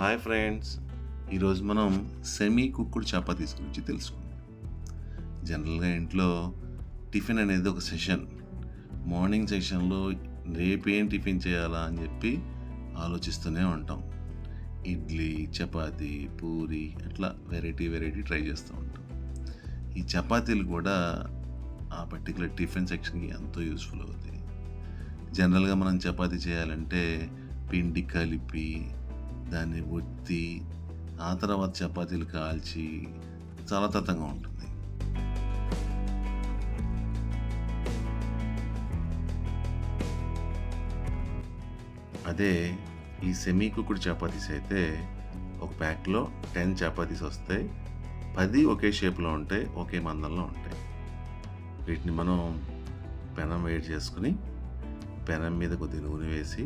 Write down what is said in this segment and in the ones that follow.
Hi friends. ఈరోజు మనం semi కుక్కుడు chapatis గురించి తెలుసుకుందాం. జనరల్గా ఇంట్లో టిఫిన్ అనేది ఒక సెషన్. మార్నింగ్ సెషన్లో రేపేం టిఫిన్ చేయాలా అని చెప్పి ఆలోచిస్తూనే ఉంటాం. ఇడ్లీ చపాతీ పూరి అట్లా వెరైటీ వెరైటీ ట్రై చేస్తూ ఉంటాం. ఈ చపాతీలు కూడా ఆ పర్టికులర్ టిఫిన్ సెక్షన్కి ఎంతో యూస్ఫుల్ అవుతాయి. జనరల్గా మనం చపాతీ చేయాలంటే పిండి కలిపి దాన్ని ఒత్తి ఆ తర్వాత చపాతీలు కాల్చి చాలా తతంగా ఉంటుంది. అదే ఈ సెమీ కుక్కుడు చపాతీస్ అయితే ఒక ప్యాక్లో టెన్ చపాతీస్ వస్తాయి. పది ఒకే షేప్లో ఉంటాయి ఒకే మందంలో ఉంటాయి. వీటిని మనం పెనం వేడి చేసుకుని పెనం మీద కొద్దిగా నూనె వేసి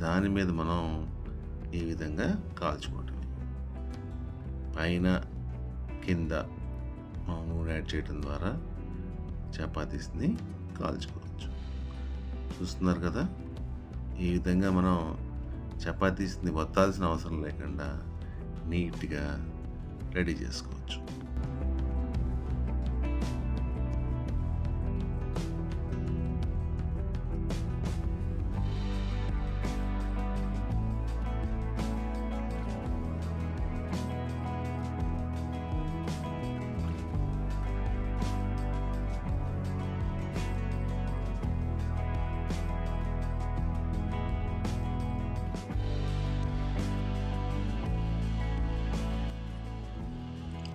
దాని మీద మనం ఈ విధంగా కాల్చుకోవటం. పైన కింద మనం నూనె యాడ్ చేయడం ద్వారా చపాతీస్ని కాల్చుకోవచ్చు. చూస్తున్నారు కదా? ఈ విధంగా మనం చపాతీస్ని వత్తాల్సిన అవసరం లేకుండా నీట్గా రెడీ చేసుకోవచ్చు.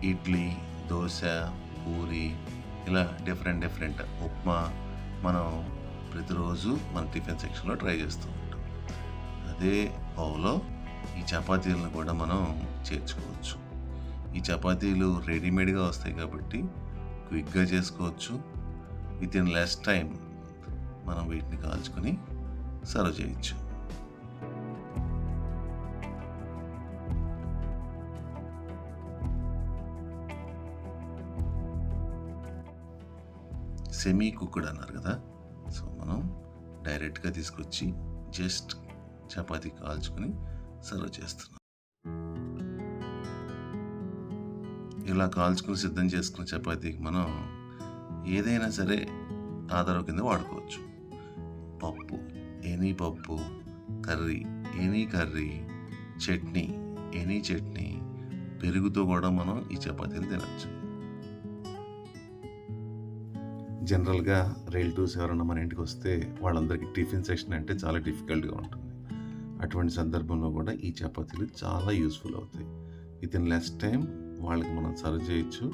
ఇడ్లీ దోశ పూరి ఇలా డిఫరెంట్ డిఫరెంట్ ఉప్మా మనం ప్రతిరోజు మన టిఫిన్ సెక్షన్లో ట్రై చేస్తూ ఉంటాం. అదే బౌలో ఈ చపాతీలను కూడా మనం చేర్చుకోవచ్చు. ఈ చపాతీలు రెడీమేడ్గా వస్తాయి కాబట్టి క్విక్గా చేసుకోవచ్చు. విత్ ఇన్ లెస్ టైం మనం వీటిని కాల్చుకొని సర్వ్ చేయొచ్చు. సెమీ కుక్డ్ అన్నారు కదా. సో మనం డైరెక్ట్గా తీసుకొచ్చి జస్ట్ చపాతీ కాల్చుకొని సర్వ్ చేస్తున్నాం. ఇలా కాల్చుకుని సిద్ధం చేసుకున్న చపాతీకి మనం ఏదైనా సరే ఆధారం కింద వాడుకోవచ్చు. పప్పు ఎనీ పప్పు curry any curry chutney any chutney పెరుగుతో కూడా మనం ఈ చపాతీలు తినచ్చు. జనరల్గా రిలేటివ్స్ ఎవరైనా మన ఇంటికి వస్తే వాళ్ళందరికీ టిఫిన్ సెక్షన్ అంటే చాలా డిఫికల్ట్గా ఉంటుంది. అటువంటి సందర్భంలో కూడా ఈ చపాతీలు చాలా యూస్ఫుల్ అవుతాయి. విత్ ఇన్ లెస్ టైం వాళ్ళకి మనం సర్వ్ చేయొచ్చు.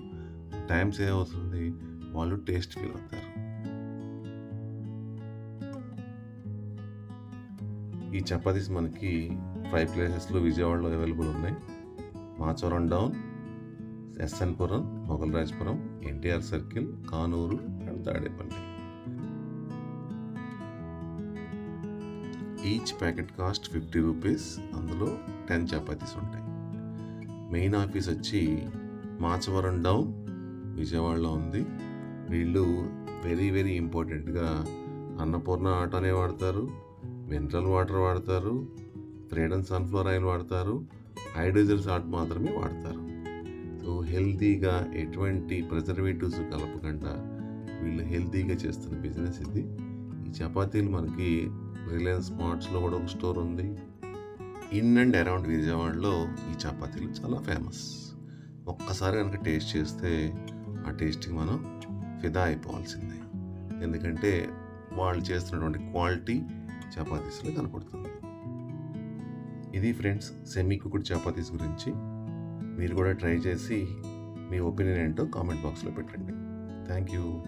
టైం సేవ్ అవుతుంది వాళ్ళు టేస్ట్ ఫీల్ అవుతారు. ఈ చపాతీస్ మనకి ఫైవ్ ప్లేసెస్లో విజయవాడలో అవైలబుల్ ఉన్నాయి. Machavaram down SN Puram Mogalrajapuram NTR circle Kanuru Tadepalli each packet cost fifty rupees అందులో టెన్ చపాతీస్ ఉంటాయి. మెయిన్ ఆఫీస్ వచ్చి మాచవరం డౌన్ విజయవాడలో ఉంది. వీళ్ళు వెరీ వెరీ ఇంపార్టెంట్గా అన్నపూర్ణ ఆటోనే వాడతారు మినరల్ వాటర్ వాడతారు ఫ్రీడమ్ సన్ఫ్లవర్ ఆయిల్ వాడతారు హైడ్రోజన్ సాల్ట్ మాత్రమే వాడతారు. సో హెల్తీగా ఎటువంటి ప్రిజర్వేటివ్స్ కలపకుండా వీళ్ళు హెల్తీగా చేస్తున్న బిజినెస్ ఇది. ఈ చపాతీలు మనకి రిలయన్స్ మార్ట్స్లో కూడా ఒక స్టోర్ ఉంది. ఇన్ అండ్ అరౌండ్ విజయవాడలో ఈ చపాతీలు చాలా ఫేమస్. ఒక్కసారి కనుక టేస్ట్ చేస్తే ఆ టేస్ట్కి మనం ఫిదా అయిపోవాల్సిందే. ఎందుకంటే వాళ్ళు చేస్తున్నటువంటి క్వాలిటీ చపాతీస్లో కనపడుతుంది. ఇది ఫ్రెండ్స్ సెమీ కుకుడ్ చపాతీస్ గురించి. మీరు కూడా ట్రై చేసి మీ ఒపీనియన్ ఏంటో కామెంట్ బాక్స్లో పెట్టండి. Thank you